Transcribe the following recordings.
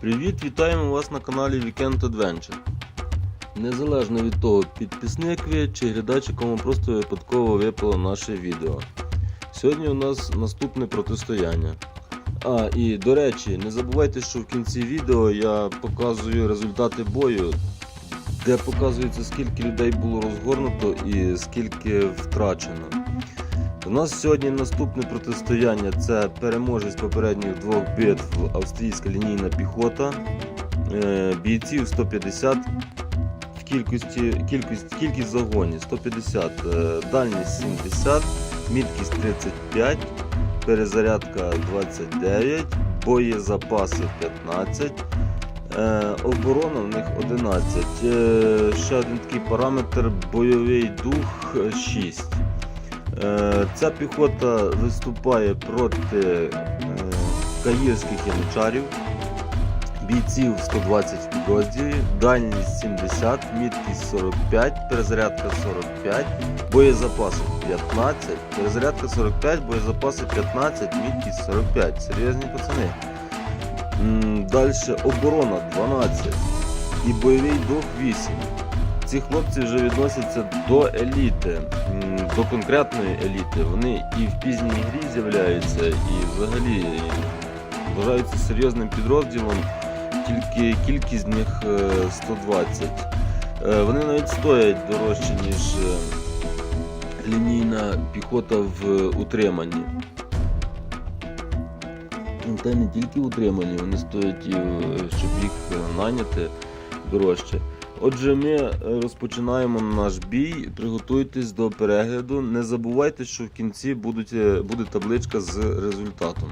Привіт, вітаємо вас на каналі Weekend Adventure. Незалежно від того, підписник ви чи глядач, якому просто випадково випало наше відео. Сьогодні у нас наступне протистояння. А, і до речі, не забувайте, що в кінці відео я показую результати бою, де показується скільки людей було розгорнуто і скільки втрачено. У нас сьогодні наступне протистояння це переможець попередніх двох битв австрійська лінійна піхота. Е, Бійців 150 в кількості, кількість, кількість загонів 150, е, дальність 70, міткість 35, перезарядка 29, боєзапаси 15. Е, оборона в них 11. Е, ще один такий параметр бойовий дух е, 6. Е, Ця піхота виступає проти е, каїрських яничарів, бійців 120 в підрозділі, дальність 70, міткість 45, перезарядка 45, боєзапаси 15, перезарядка 45, боєзапаси 15, міткість 45. Серйозні пацани. Далі оборона 12 і бойовий дух 8. Ці хлопці вже відносяться до еліти, до конкретної еліти. Вони і в пізній грі з'являються, і взагалі вважаються серйозним підрозділом, тільки кількість з них е, 120. Е, Вони навіть стоять дорожче, ніж е, лінійна піхота в утриманні. Та не тільки в утриманні, вони стоять е, щоб їх е, наняти дорожче. Отже, ми е, розпочинаємо наш бій. Приготуйтесь до перегляду. Не забувайте, що в кінці будуть, е, буде табличка з результатом.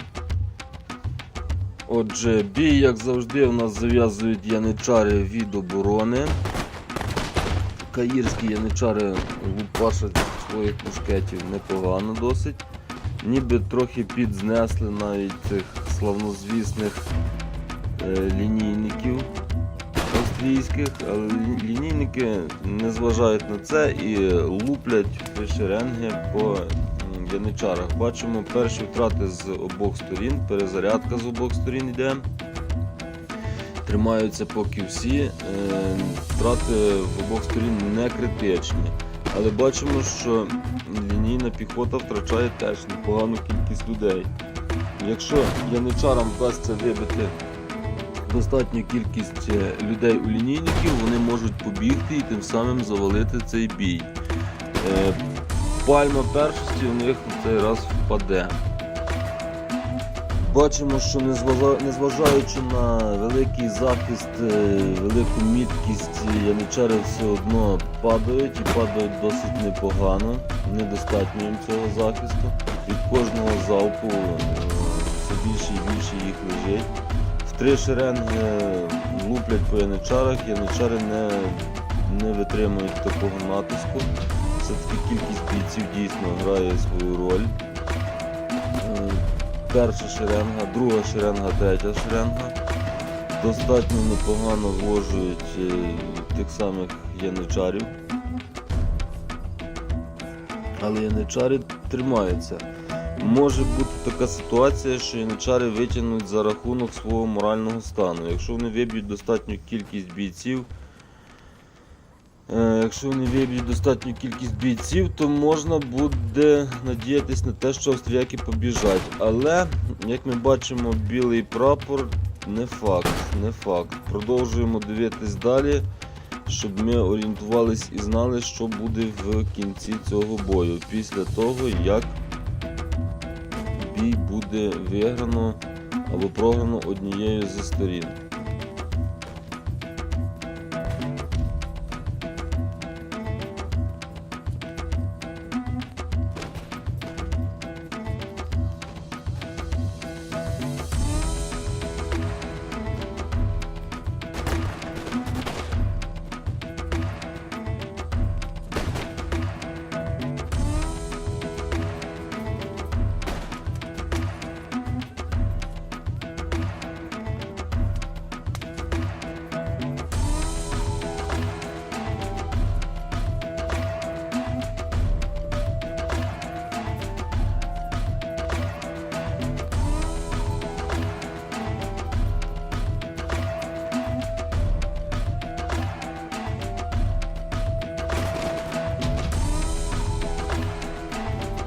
Отже, бій, як завжди, у нас зав'язують яничари від оборони. Каїрські яничари лупашать своїх мушкетів непогано досить. Ніби трохи підзнесли навіть цих славнозвісних е, лінійників австрійських, але лінійники не зважають на це і луплять шеренги по яничарах. Бачимо перші втрати з обох сторін, перезарядка з обох сторін йде. Тримаються поки всі. Е, Втрати в обох сторін не критичні. Але бачимо, що лінійна піхота втрачає теж непогану кількість людей. Якщо яничарам вдасться вибити достатню кількість е, людей у лінійників, вони можуть побігти і тим самим завалити цей бій. Е, Пальма першості у них на цей раз впаде. Бачимо, що незважаючи на великий захист, е, велику міткість, яничари все одно падають і падають досить непогано. Недостатньо їм цього захисту. Від кожного залпу все більше і більше їх лежить. Три шеренги луплять по яничарах, яничари не, не витримують такого натиску. Все-таки кількість бійців дійсно грає свою роль. Е, Перша шеренга, друга шеренга, третя шеренга. Достатньо непогано вложують е, тих самих яничарів. Але яничари тримаються. Може бути така ситуація, що яничари витягнуть за рахунок свого морального стану. Якщо вони виб'ють достатню кількість бійців, е, якщо вони виб'ють достатню кількість бійців, то можна буде надіятися на те, що австріяки побіжать. Але, як ми бачимо, білий прапор не факт, не факт. Продовжуємо дивитись далі, щоб ми орієнтувались і знали, що буде в кінці цього бою. Після того, як бій буде виграно або програно однією зі сторін.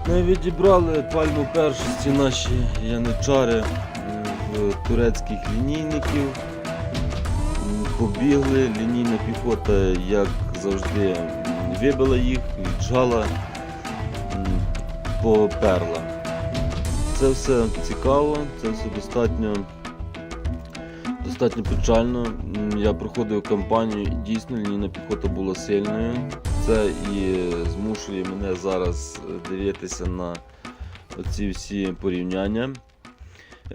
Ми відібрали пальму першості наші яничари в турецьких лінійників. Побігли, лінійна піхота, як завжди, вибила їх, віджала, поперла. Це все цікаво, це все достатньо, достатньо печально. Я проходив кампанію, дійсно лінійна піхота була сильною. Це і змушує мене зараз е, дивитися на оці всі порівняння.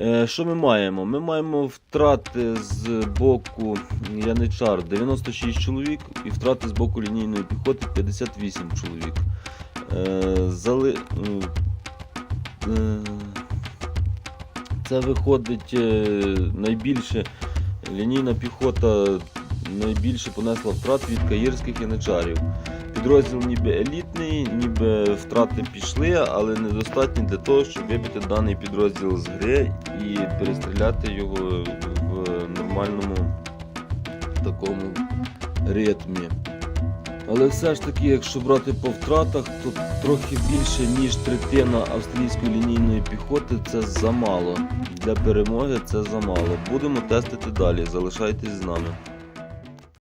Е, Що ми маємо? Ми маємо втрати з боку яничар 96 чоловік і втрати з боку лінійної піхоти 58 чоловік. Е, Зали... Це виходить найбільше лінійна піхота найбільше понесла втрат від каїрських яничарів. Підрозділ ніби елітний, ніби втрати пішли, але недостатні для того, щоб вибити даний підрозділ з гри і перестріляти його в нормальному такому ритмі. Але все ж таки, якщо брати по втратах, то трохи більше, ніж третина австрійської лінійної піхоти це замало. Для перемоги це замало. Будемо тестити далі. Залишайтесь з нами.